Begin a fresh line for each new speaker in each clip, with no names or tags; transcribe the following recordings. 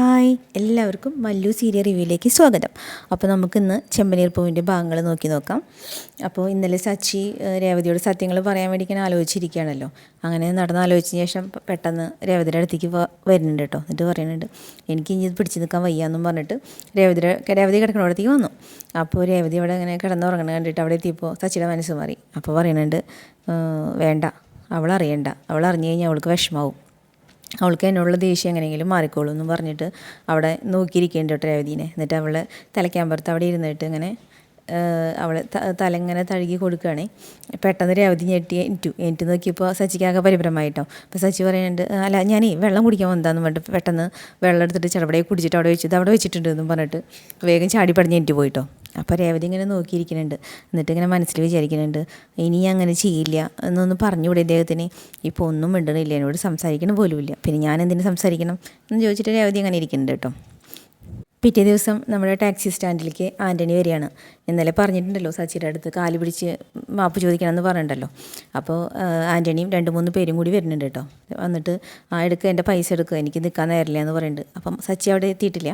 Hi എല്ലാവർക്കും Mallu serial റിവ്യൂയിലേക്ക് സ്വാഗതം. അപ്പോൾ നമുക്കിന്ന് ചെമ്പനീർ പൂവിന്റെ ഭാഗങ്ങൾ നോക്കി നോക്കാം. അപ്പോൾ ഇന്നലെ സച്ചി രേവതിയോട് സത്യങ്ങൾ പറയാൻ വേണ്ടി ഇങ്ങനെ ആലോചിച്ചിരിക്കുകയാണല്ലോ. അങ്ങനെ നടന്ന് ആലോചിച്ചതിന് ശേഷം പെട്ടെന്ന് രേവതിയുടെ അടുത്തേക്ക് വരുന്നുണ്ട് കേട്ടോ. എന്നിട്ട് പറയുന്നുണ്ട് എനിക്ക് ഇനി ഇത് പിടിച്ച് നിൽക്കാൻ വയ്യാന്നും പറഞ്ഞിട്ട് രേവതിയുടെ രേവതി കിടക്കണോടത്തേക്ക് വന്നു. അപ്പോൾ രേവതി അവിടെ ഇങ്ങനെ കിടന്നുറങ്ങണ കണ്ടിട്ട് അവിടെ എത്തിയപ്പോൾ സച്ചിയുടെ മനസ്സ് മാറി. അപ്പോൾ പറയുന്നുണ്ട് വേണ്ട അവൾ അറിയണ്ട. അവൾ അറിഞ്ഞു കഴിഞ്ഞാൽ അവൾക്ക് വിഷമാവും അവൾക്ക് എന്നോടുള്ള ദേഷ്യം എങ്ങനെയെങ്കിലും മാറിക്കോളൂ എന്ന് പറഞ്ഞിട്ട് അവിടെ നോക്കിയിരിക്കേണ്ട രേവതീനെ. എന്നിട്ട് അവളെ തലയ്ക്കാമ്പുറത്ത് അവിടെ ഇരുന്നിട്ട് ഇങ്ങനെ അവളെ തല ഇങ്ങനെ തഴുകി കൊടുക്കുകയാണേ. പെട്ടെന്ന് രേവതി ഞെട്ടി എനിറ്റു എന്റു നോക്കിയപ്പോൾ സച്ചിക്കാകെ പരിഭ്രമായിട്ടോ അപ്പോൾ സച്ചി പറയുന്നുണ്ട് അല്ല ഞാനേ വെള്ളം കുടിക്കാൻ വന്നതാന്ന് പറഞ്ഞിട്ട് പെട്ടെന്ന് വെള്ളം എടുത്തിട്ട് ചിലവിടെ കുടിച്ചിട്ട് അവിടെ വെച്ചിട്ട് അവിടെ വെച്ചിട്ടുണ്ട് എന്നും പറഞ്ഞിട്ട് വേഗം ചാടി പടഞ്ഞ് എനിക്ക് പോയിട്ടോ. അപ്പോൾ രേവതി ഇങ്ങനെ നോക്കിയിരിക്കുന്നുണ്ട്. എന്നിട്ട് ഇങ്ങനെ മനസ്സിൽ വിചാരിക്കുന്നുണ്ട് ഇനി അങ്ങനെ ചെയ്യില്ല എന്നൊന്ന് പറഞ്ഞുകൂടെ ഇദ്ദേഹത്തിന്? ഇപ്പോൾ ഒന്നും മിണ്ടണില്ല എന്നോട് സംസാരിക്കണം പോലുമില്ല. പിന്നെ ഞാൻ എന്തിനു സംസാരിക്കണം? എന്ന് ചോദിച്ചിട്ട് രേവതി അങ്ങനെ ഇരിക്കുന്നുണ്ട് കേട്ടോ. പിറ്റേ ദിവസം നമ്മുടെ ടാക്സി സ്റ്റാൻഡിലേക്ക് ആന്റണി വരികയാണ്. ഇന്നലെ പറഞ്ഞിട്ടുണ്ടല്ലോ സച്ചിയുടെ അടുത്ത് കാൽ പിടിച്ച് മാപ്പ് ചോദിക്കണം എന്ന് പറഞ്ഞിട്ടുണ്ടല്ലോ. അപ്പോൾ ആന്റണിയും രണ്ട് മൂന്ന് പേരും കൂടി വരുന്നുണ്ട് കേട്ടോ. വന്നിട്ട് ആ എടുക്കുക എന്റെ പൈസ എടുക്കുക എനിക്ക് നിൽക്കാൻ നേരില്ല എന്ന് പറയുന്നുണ്ട്. അപ്പം സച്ചി അവിടെ എത്തിയിട്ടില്ല.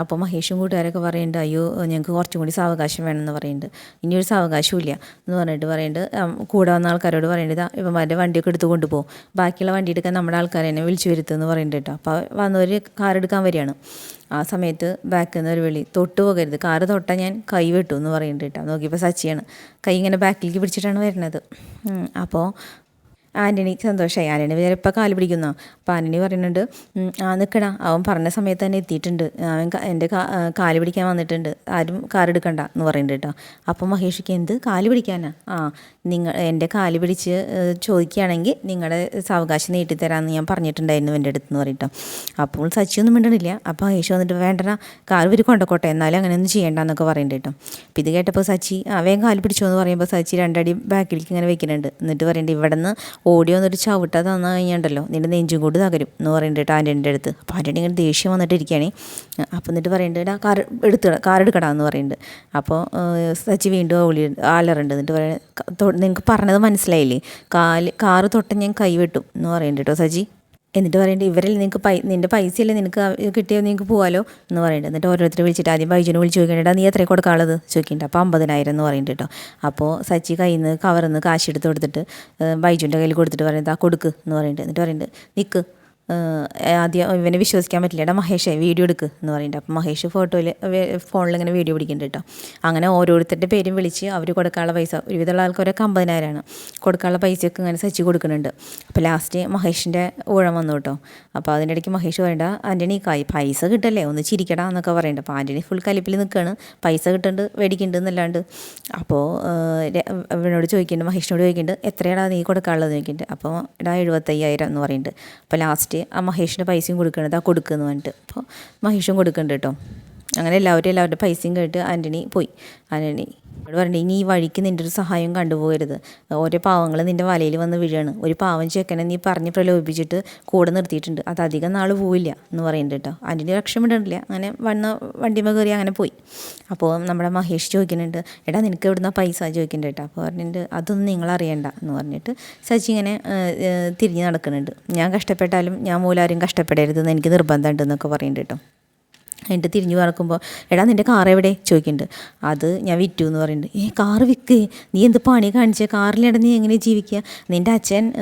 അപ്പോൾ മഹേഷും കൂട്ടുകാരൊക്കെ പറയുന്നുണ്ട് അയ്യോ ഞങ്ങൾക്ക് കുറച്ചും കൂടി സാവകാശം വേണമെന്ന് പറയുന്നുണ്ട്. ഇനിയൊരു സാവകാശവും ഇല്ല. എന്ന് പറഞ്ഞിട്ട് പറയുന്നുണ്ട് കൂടെ വന്ന ആൾക്കാരോട് പറയേണ്ടത് "ഇതാ ഇവന്മാരുടെ വണ്ടിയൊക്കെ എടുത്ത് കൊണ്ടുപോകും ബാക്കിയുള്ള വണ്ടി എടുക്കാൻ നമ്മുടെ ആൾക്കാരെ തന്നെ വിളിച്ചു വരുത്തുമെന്ന് പറയുന്നുണ്ട് കേട്ടോ. അപ്പോൾ വന്നവർ കാർ എടുക്കാൻ വരികയാണ്. ആ സമയത്ത് ബാക്കിൽ നിന്ന് ഒരു വിളി തൊട്ട് പോകരുത്. കാറ് തൊട്ടാൽ ഞാൻ കൈവെട്ടു എന്ന് പറയുന്നുണ്ട് കേട്ടോ നോക്കിയപ്പോൾ സച്ചിയാണ്. കൈ ഇങ്ങനെ ബാക്കിലേക്ക് പിടിച്ചിട്ടാണ് വരുന്നത്. അപ്പോൾ ആന്റണി സന്തോഷമായി ആന്റണി വിചാരം ഇപ്പോൾ കാൽ പിടിക്കുന്നു. അപ്പോൾ ആന്റണി പറയുന്നുണ്ട് ആ നിൽക്കടാ അവൻ പറഞ്ഞ സമയത്ത് തന്നെ എത്തിയിട്ടുണ്ട്. അവൻ എന്റെ കാൽ പിടിക്കാൻ വന്നിട്ടുണ്ട്. ആരും കാർ എടുക്കണ്ട എന്ന് പറയുന്നുണ്ട് കേട്ടോ. അപ്പോൾ മഹേഷിക്ക് എന്ത്? കാൽ പിടിക്കാനാ? ആ നിങ്ങൾ എന്റെ കാൽ പിടിച്ച് ചോദിക്കുകയാണെങ്കിൽ നിങ്ങളുടെ സാവകാശം നീട്ടിത്തരാമെന്ന് ഞാൻ പറഞ്ഞിട്ടുണ്ടായിരുന്നു എന്റെ അടുത്ത് എന്ന് പറയട്ടോ അപ്പോൾ സച്ചിയൊന്നും മിണ്ടണില്ല. അപ്പോൾ മഹേഷ് വന്നിട്ട് വേണ്ടടാ കാർ ഒരു കൊണ്ടക്കോട്ടെ. എന്നാലും അങ്ങനെയൊന്നും ചെയ്യേണ്ടെന്നൊക്കെ പറയുന്നുണ്ട് കേട്ടോ. അപ്പോൾ ഇത് കേട്ടപ്പോൾ സച്ചി അവയും കാൽ പിടിച്ചോ എന്ന് പറയുമ്പോൾ സച്ചി രണ്ടടി ബാക്കിലേക്ക് ഇങ്ങനെ വെക്കുന്നുണ്ട്. എന്നിട്ട് പറയുന്നുണ്ട് ഇവിടെ നിന്ന് ഓടി വന്നൊരു ചവിട്ട തന്നു കഴിഞ്ഞുണ്ടല്ലോ. നിന്റെ നെഞ്ചും കൂടി തകരും എന്ന് പറയുന്നുണ്ട് കേട്ടോ ആന്റണിന്റെ അടുത്ത്. അപ്പോൾ ആന്റണി ഇങ്ങനെ ദേഷ്യം വന്നിട്ട് അപ്പോൾ എന്നിട്ട് പറയുന്നുണ്ട് ആ കാർ എടുത്ത് കാർ എടുക്കടാ എന്ന് പറയുന്നുണ്ട് അപ്പോൾ സച്ചി വീണ്ടും ഓളി ആലറുണ്ട് എന്നിട്ട് പറയുന്നത് നിങ്ങൾക്ക് പറഞ്ഞത് മനസ്സിലായില്ലേ? കാൽ കാറ് തൊട്ട് ഞാൻ കൈ വെട്ടും എന്ന് പറയുന്നുണ്ട് കേട്ടോ സജി എന്നിട്ട് പറയേണ്ടത് ഇവരിൽ നിനക്ക് പൈ നിന്റെ പൈസയല്ലേ നിനക്ക് കിട്ടിയോ നിനക്ക് പോകാലോ എന്ന് പറയുന്നുണ്ട് എന്നിട്ട് ഓരോരുത്തരെ വിളിച്ചിട്ട് ആദ്യം ബൈജുനെ വിളിച്ച് ചോദിക്കേണ്ടത് നീ എത്ര കൊടുക്കാനുള്ളത്? ചോദിക്കുന്നുണ്ട് അപ്പോൾ അമ്പതിനായിരം എന്ന് പറയുന്നുണ്ട് കേട്ടോ. അപ്പോൾ സച്ചി കയ്യിൽ നിന്ന് കവറിൽ കാശ് എടുത്ത് കൊടുത്തിട്ട് ബൈജുവിന്റെ കയ്യിൽ കൊടുത്തിട്ട് പറയുന്നത് ആ കൊടുക്ക് എന്ന് പറയുന്നുണ്ട് എന്നിട്ട് പറയുന്നുണ്ട് നിൽക്ക് ആദ്യം ഇവനെ വിശ്വസിക്കാൻ പറ്റില്ല. എടാ മഹേഷേ വീഡിയോ എടുക്ക് എന്ന് പറയുന്നുണ്ട് അപ്പോൾ മഹേഷ് ഫോട്ടോയിൽ ഫോണിൽ ഇങ്ങനെ വീഡിയോ പിടിക്കുന്നുണ്ട് കേട്ടോ അങ്ങനെ ഓരോരുത്തരുടെ പേരും വിളിച്ച് അവർ കൊടുക്കാനുള്ള പൈസ ഒരുവിധമുള്ള ആൾക്കാരൊക്കെ അമ്പതിനായിരമാണ് കൊടുക്കാനുള്ള പൈസയൊക്കെ ഇങ്ങനെ സച്ചി കൊടുക്കുന്നുണ്ട്. അപ്പോൾ ലാസ്റ്റ് മഹേഷിന്റെ ഊഴം വന്നു കേട്ടോ അപ്പോൾ അതിന്റെ ഇടയ്ക്ക് മഹേഷ് പറയണ്ട ആന്റണി കായ് പൈസ കിട്ടല്ലേ? ഒന്ന് ചിരിക്കടാ എന്നൊക്കെ പറയുന്നുണ്ട് അപ്പോൾ ആന്റണി ഫുൾ കലിപ്പിൽ നിൽക്കുകയാണ് പൈസ കിട്ടുന്നുണ്ട് മേടിക്കുന്നുണ്ട് എന്നല്ലാണ്ട്. അപ്പോൾ ഇവനോട് ചോദിക്കുന്നുണ്ട് മഹേഷിനോട് ചോദിക്കുന്നുണ്ട് എത്രയാണ് നീ കൊടുക്കാനുള്ളത്? ചോദിക്കുന്നുണ്ട് അപ്പോൾ ഇടാ എഴുപത്തയ്യായിരം എന്ന് പറയുന്നുണ്ട് അപ്പോൾ ലാസ്റ്റ് ആ മഹേഷിന് പൈസയും കൊടുക്കണത് ആ കൊടുക്കുന്നു പറഞ്ഞിട്ട്. അപ്പോൾ മഹേഷും കൊടുക്കുന്നുണ്ട് കേട്ടോ. അങ്ങനെ എല്ലാവരും എല്ലാവരുടെ പൈസയും കേട്ട് ആന്റണി പോയി. ആന്റണി അവിടെ പറഞ്ഞു ഇനി ഈ വഴിക്ക് നിന്റെ ഒരു സഹായം കണ്ടുപോകരുത്. ഓരോ പാവങ്ങൾ നിന്റെ വലയിൽ വന്ന് വീഴാണ്. ഒരു പാവം ചെക്കനെ നീ പറഞ്ഞ് പ്രലോഭിപ്പിച്ചിട്ട് കൂടെ നിർത്തിയിട്ടുണ്ട്. അത് അധികം നാൾ പോവില്ല എന്ന് പറയുന്നുണ്ട് കേട്ടോ. ആന്റണി രക്ഷപ്പെടണില്ല അങ്ങനെ വന്ന വണ്ടിമ കയറി അങ്ങനെ പോയി. അപ്പോൾ നമ്മുടെ മഹേഷ് ചോദിക്കുന്നുണ്ട് എടാ നിനക്ക് എവിടുന്ന പൈസ? ചോദിക്കുന്നുണ്ട് കേട്ടോ. അപ്പോൾ പറഞ്ഞിട്ട് അതൊന്നും നിങ്ങൾ അറിയണ്ട എന്ന് പറഞ്ഞിട്ട് സച്ചി ഇങ്ങനെ തിരിഞ്ഞ് നടക്കുന്നുണ്ട്. ഞാൻ കഷ്ടപ്പെട്ടാലും ഞാൻ മൂലാരും കഷ്ടപ്പെടരുത് കഷ്ടപ്പെടരുതെന്ന് എനിക്ക് നിർബന്ധമുണ്ടെന്നൊക്കെ പറയുന്നുണ്ട് കേട്ടോ. എന്നിട്ട് തിരിഞ്ഞു പറക്കുമ്പോൾ എടാ നിന്റെ കാർ എവിടെ? ചോദിക്കുന്നുണ്ട്. അത് ഞാൻ വിറ്റു എന്ന് പറയുന്നുണ്ട്. ഏ കാർ വിൽക്ക് നീ എന്ത് പണി കാണിച്ച? കാറിലിട നീ എങ്ങനെ ജീവിക്കുക നിന്റെ അച്ഛൻ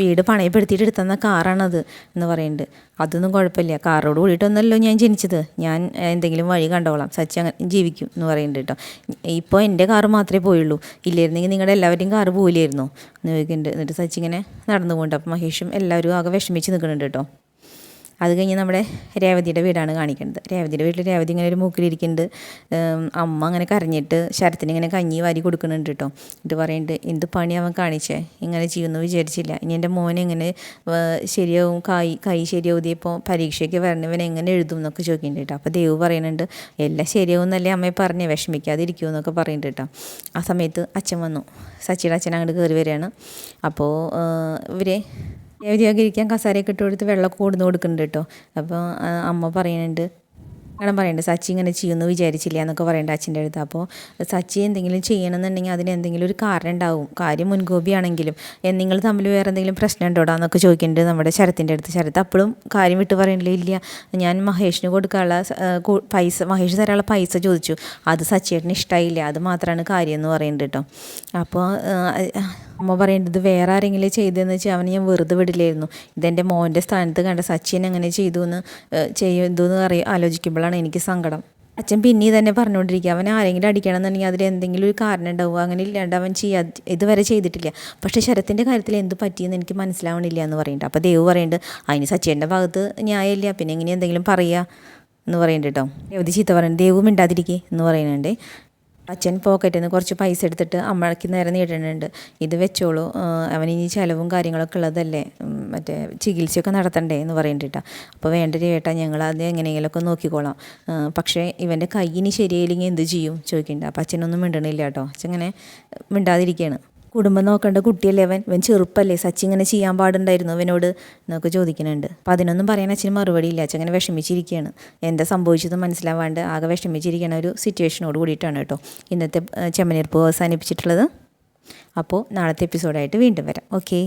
വീട് പണയപ്പെടുത്തിയിട്ട് എടുത്തുന്ന കാറാണത് എന്ന് പറയുന്നുണ്ട്. അതൊന്നും കുഴപ്പമില്ല. കാറോട് കൂടിയിട്ടൊന്നല്ലോ ഞാൻ ജനിച്ചത്. ഞാൻ എന്തെങ്കിലും വഴി കണ്ടോളാം. സച്ചി അങ്ങനെ ജീവിക്കും എന്ന് പറയുന്നുണ്ട് കേട്ടോ. ഇപ്പോൾ എന്റെ കാറ് മാത്രമേ പോയുള്ളൂ. ഇല്ലായിരുന്നെങ്കിൽ നിങ്ങളുടെ എല്ലാവരുടെയും കാറ് പോയില്ലായിരുന്നു എന്ന് ചോദിക്കുന്നുണ്ട്. എന്നിട്ട് സച്ചി ഇങ്ങനെ നടന്നു പോകുന്നുണ്ട് അപ്പോൾ മഹേഷും എല്ലാവരും ആകെ വിഷമിച്ച് നിൽക്കുന്നുണ്ട് കേട്ടോ. അത് കഴിഞ്ഞ് നമ്മുടെ രേവതിയുടെ വീടാണ് കാണിക്കുന്നത്. രേവതിയുടെ വീട്ടിൽ രേവതി ഇങ്ങനെ ഒരു മൂക്കിലിരിക്കുന്നുണ്ട്. അമ്മ അങ്ങനെ കരഞ്ഞിട്ട് ശരത്തിന് ഇങ്ങനെ കഞ്ഞി വാരി കൊടുക്കുന്നുണ്ട് കേട്ടോ. എന്നിട്ട് പറയുന്നുണ്ട് എന്ത് പണി അവൻ കാണിച്ചേ? ഇങ്ങനെ ചെയ്യുമെന്ന് വിചാരിച്ചില്ല. ഇനി എന്റെ മോനെ എങ്ങനെ ശരിയാവും? കൈ കൈ ശരിയാവുതിയപ്പോൾ പരീക്ഷയ്ക്ക് വരണവൻ എങ്ങനെ എഴുതും എന്നൊക്കെ ചോദിക്കുന്നുണ്ട് കേട്ടോ. അപ്പോൾ ദേവ് പറയുന്നുണ്ട് എല്ലാം ശരിയാവും എന്നല്ലേ അമ്മയെ പറഞ്ഞേ? വിഷമിക്കാതിരിക്കൂ എന്നൊക്കെ പറയുന്നുണ്ട് കേട്ടോ. ആ സമയത്ത് അച്ഛൻ വന്നു. സച്ചിയുടെ അച്ഛൻ അങ്ങോട്ട് കയറി വരികയാണ്. അപ്പോൾ ഇവരെ രേവതിയൊക്കെ ഇരിക്കാൻ കസാരയൊക്കെ ഇട്ട് കൊടുത്ത് വെള്ളമൊക്കെ കൊടുന്ന് കൊടുക്കുന്നുണ്ട് കേട്ടോ. അപ്പോൾ അമ്മ പറയുന്നുണ്ട് അങ്ങനെ പറയണ്ട സച്ചി ഇങ്ങനെ ചെയ്യുമെന്ന് വിചാരിച്ചില്ല എന്നൊക്കെ പറയണ്ട അച്ഛന്റെ അടുത്ത്. അപ്പോൾ സച്ചി എന്തെങ്കിലും ചെയ്യണമെന്നുണ്ടെങ്കിൽ അതിന് എന്തെങ്കിലും ഒരു കാരണം ഉണ്ടാവും. കാര്യം മുൻകോപിയാണെങ്കിലും നിങ്ങൾ തമ്മിൽ വേറെ എന്തെങ്കിലും പ്രശ്നം ഉണ്ടോടാ എന്നൊക്കെ ചോദിക്കേണ്ടത് നമ്മുടെ ശരത്തിന്റെ അടുത്ത്. ശരത്ത് അപ്പോഴും കാര്യം വിട്ട് പറയണില്ല ഇല്ല ഞാൻ മഹേഷിന് കൊടുക്കാനുള്ള പൈസ മഹേഷ് തരാനുള്ള പൈസ ചോദിച്ചു. അത് സച്ചിയേട്ടന് ഇഷ്ടമായില്ല അത് മാത്രമാണ് കാര്യം എന്ന് പറയേണ്ടത് കേട്ടോ. അപ്പോൾ അമ്മ പറയേണ്ടത് വേറെ ആരെങ്കിലും ചെയ്തതെന്ന് വെച്ചാൽ അവന് ഞാൻ വെറുതെ വിടില്ലായിരുന്നു. ഇതെന്റെ മോന്റെ സ്ഥാനത്ത് കണ്ട സച്ചിൻ എങ്ങനെ ചെയ്തു എന്ന് ചെയ്തു എന്ന് അറിയ ആലോചിക്കുമ്പോഴാണ് എനിക്ക് സങ്കടം. അച്ഛൻ പിന്നെ തന്നെ പറഞ്ഞുകൊണ്ടിരിക്കുക അവൻ ആരെങ്കിലും അടിക്കണം എന്നുണ്ടെങ്കിൽ അതിൽ എന്തെങ്കിലും ഒരു കാരണം ഉണ്ടാവുക. അങ്ങനെ ഇല്ലാണ്ട് അവൻ ചെയ്യാ ഇതുവരെ ചെയ്തിട്ടില്ല. പക്ഷേ ശരത്തിന്റെ കാര്യത്തിൽ എന്ത് പറ്റിയെന്ന് എനിക്ക് മനസ്സിലാവണില്ല എന്ന് പറയുന്നുണ്ട് അപ്പോൾ ദേവ് പറയുന്നുണ്ട് അതിന് സച്ചിന്റെ ഭാഗത്ത് ന്യായമില്ല. പിന്നെ എങ്ങനെ എന്തെങ്കിലും പറയുക എന്ന് പറയുന്നുണ്ട് കേട്ടോ ദേവതി ചീത്ത പറയുന്നത് ദേവ് മിണ്ടാതിരിക്കേ എന്ന് പറയുന്നുണ്ട് അച്ഛൻ പോക്കറ്റിൽ നിന്ന് കുറച്ച് പൈസ എടുത്തിട്ട് അമ്മയ്ക്ക് നേരെ നീട്ടുന്നുണ്ട് ഇത് വെച്ചോളൂ. അവനിനി ചിലവും കാര്യങ്ങളൊക്കെ ഉള്ളതല്ലേ? മറ്റേ ചികിത്സയൊക്കെ നടത്തണ്ടേ എന്ന് പറയുന്നുണ്ട് കേട്ടോ അപ്പോൾ വേണ്ട ചേട്ടാ ഞങ്ങൾ അത് എങ്ങനെയെങ്കിലുമൊക്കെ നോക്കിക്കോളാം. പക്ഷേ ഇവന്റെ കൈയിന് ശരിയായില്ലെങ്കിൽ എന്ത് ചെയ്യും? ചോദിക്കുന്നുണ്ട് അപ്പോൾ അച്ഛനൊന്നും മിണ്ടണില്ല കേട്ടോ. അച്ഛൻ ഇങ്ങനെ മിണ്ടാതിരിക്കുകയാണ് കുടുംബം നോക്കേണ്ട കുട്ടിയല്ലേ അവൻ? ഇവൻ ചെറുപ്പല്ലേ. സച്ചി ഇങ്ങനെ ചെയ്യാൻ പാടുണ്ടായിരുന്നു അവനോട് എന്നൊക്കെ ചോദിക്കുന്നുണ്ട്. അപ്പം അതിനൊന്നും പറയാൻ അച്ഛന് മറുപടി ഇല്ല. അച്ഛൻ ഇങ്ങനെ വിഷമിച്ചിരിക്കുകയാണ്. എന്താ സംഭവിച്ചത് മനസ്സിലാവാണ്ട് ആകെ വിഷമിച്ചിരിക്കുന്ന ഒരു സിറ്റുവേഷനോട് കൂടിയിട്ടാണ് കേട്ടോ ഇന്നത്തെ ചെമ്മനീർപ്പ് അവസാനിപ്പിച്ചിട്ടുള്ളത്. അപ്പോൾ നാളത്തെ എപ്പിസോഡായിട്ട് വീണ്ടും വരാം. ഓക്കേ